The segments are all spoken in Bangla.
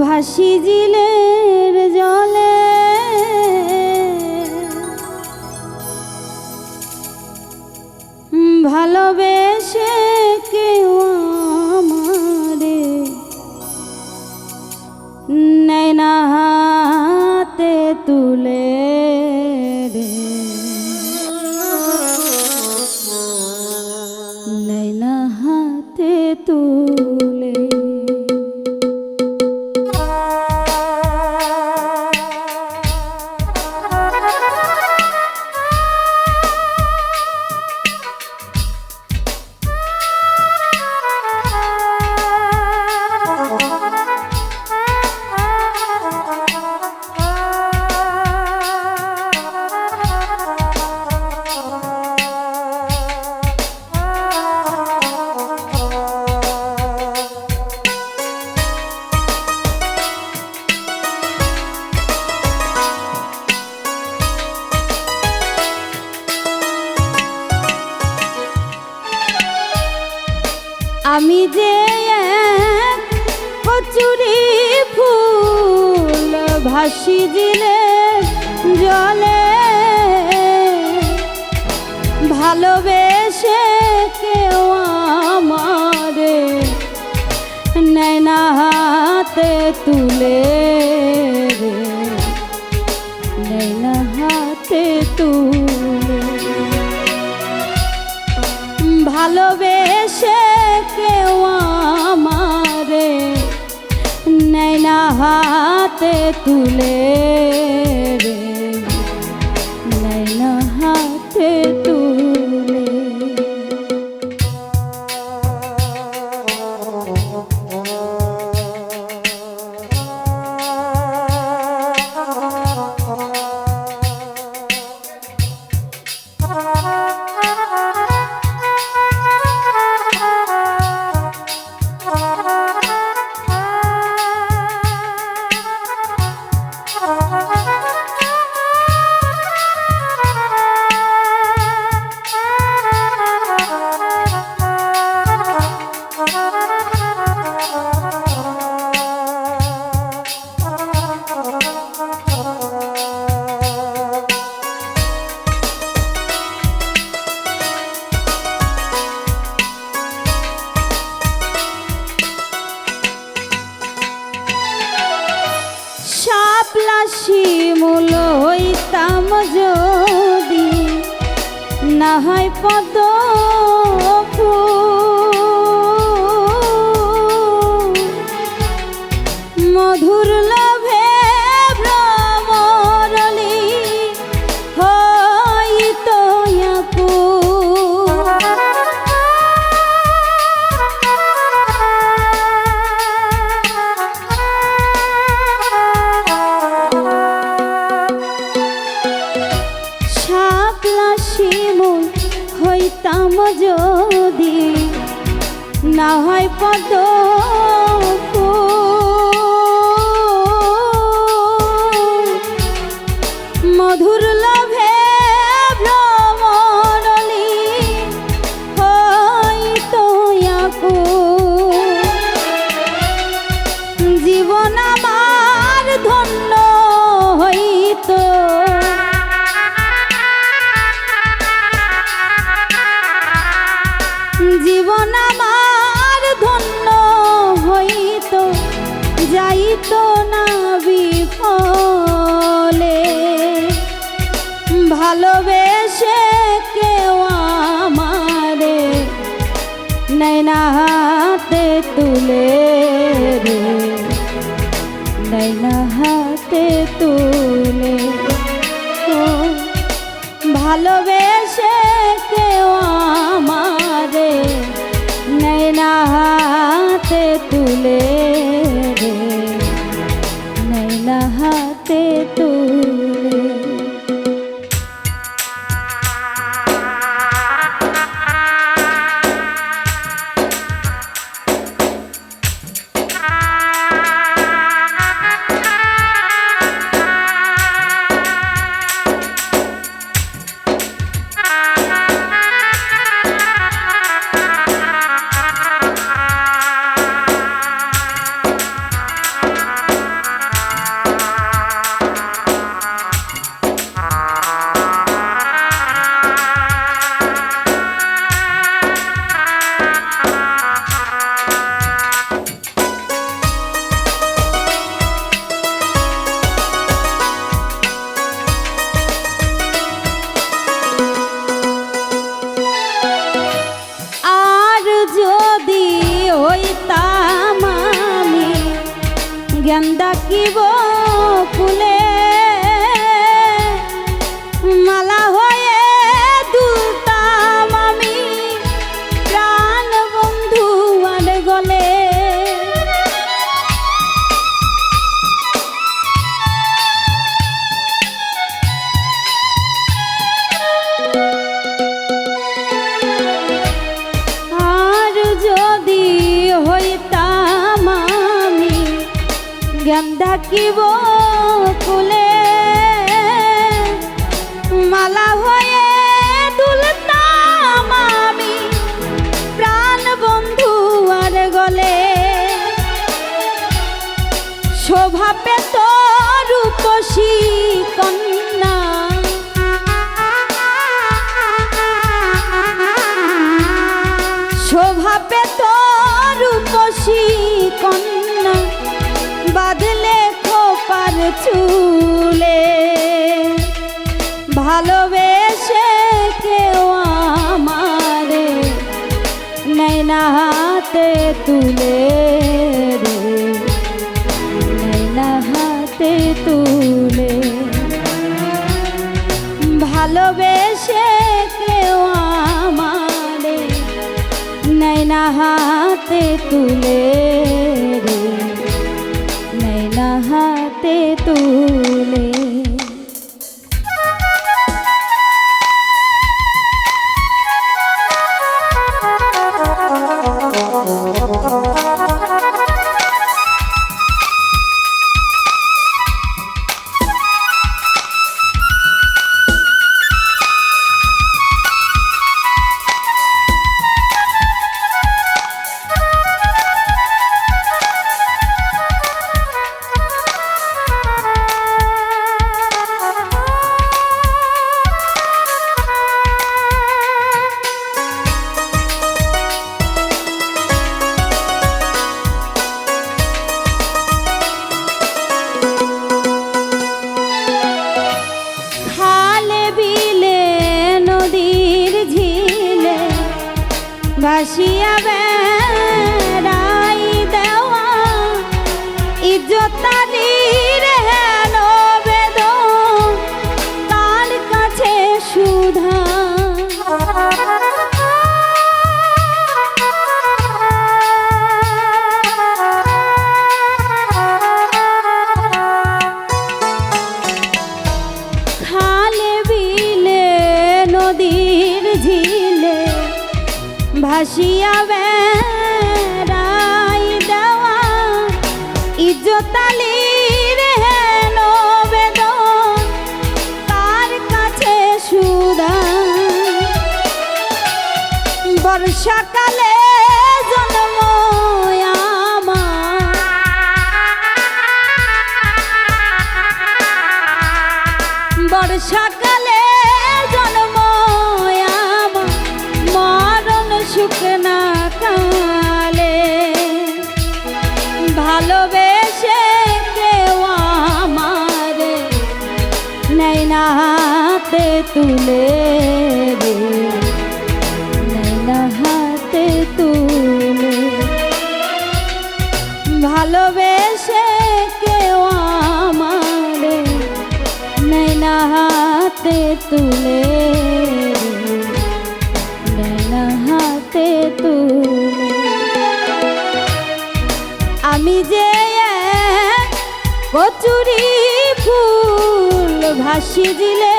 ভাসি জিলের জলে। ভালোবেসে কেউ আমারে নেয় না হাতে তুলে। ভাসি দিলে জলে। ভালোবেসে কেউ আমারে নেয় না হাতে তুলে রে। নেয় না হাতে তুলে। ভালোবেসে কেউ আমারে নেয় না হাতে তুলে। যদি না হয় পদ না হয় পদ মধুর লোভে ভ্রমরলি হইতো জীবন আমার ধন্য হইতো। জীবন আমার না হাতে তুলে রে। নেয় না হাতে তুলে ও। ভালোবেসে কেউ আমারে নাই না গেন্দা কিব কুলে মালা হয়ে দুলতাম আমি, প্রাণ বন্ধু আর গলে। শোভা পেত রূপসী কন্যা ভালোবেসে কেউ আমারে নৈনা হাতে তুলে রে। নৈনা হাতে তুলে। ভালোবেসে কেউ আমারে নৈনা হাতে তুলে রে। নৈনা হাতে তুলে। ভাসিয়া বর্ষাকালে জন্ম বর্ষাকালে জন্ম মরণ শুকনা কালে। ভালোবেসে কেউ আমার নैना হাতে তুলে। ভালোবেসে কেউ আমার নৈনা হাতে তুলে। নৈনা হাতে তুলে। আমি যে কচুরি ফুল ভাসি দিলে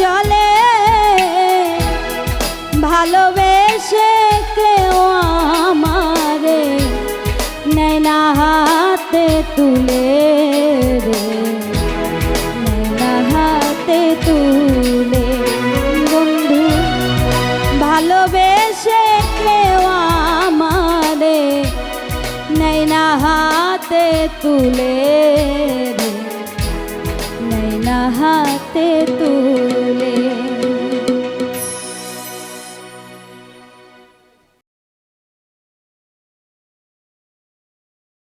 জলে, ভালোবেসে কেউ আমারে নয়না হাতে তুলে রে। না হাতে তুলে। বন্ধু, ভালোবেসে কেউ আমারে না হাতে তুলে রে। না হাতে তুলে।